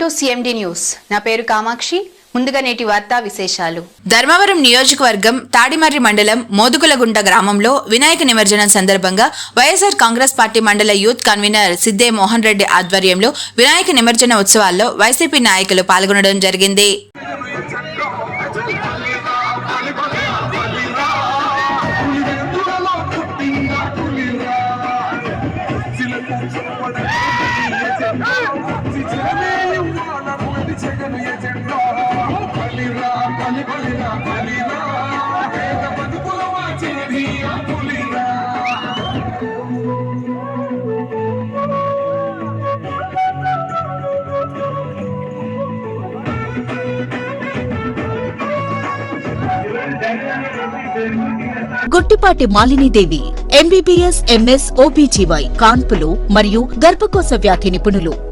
To CMD news నా పేరు కామాక్షి. ముందుగా నేటి వార్తా విశేషాలు. ధర్మవరం నియోజకవర్గం తాడిమర్రి మండలం మోదుగులగుంట గ్రామంలో వినాయక నిమజ్జనం సందర్భంగా వైఎస్ఆర్ కాంగ్రెస్ పార్టీ మండల యూత్ కన్వీనర్ సిద్దే మోహన్ రెడ్డి ఆధ్వర్యంలో వినాయక నిమజ్జన ఉత్సవాల్లో వైసీపీ నాయకులు పాల్గొనడం జరిగింది. Guttipati Malinidevi MBBS MS OBGY కాన్పులు మరియు గర్భకోశ వ్యాధి నిపుణులు.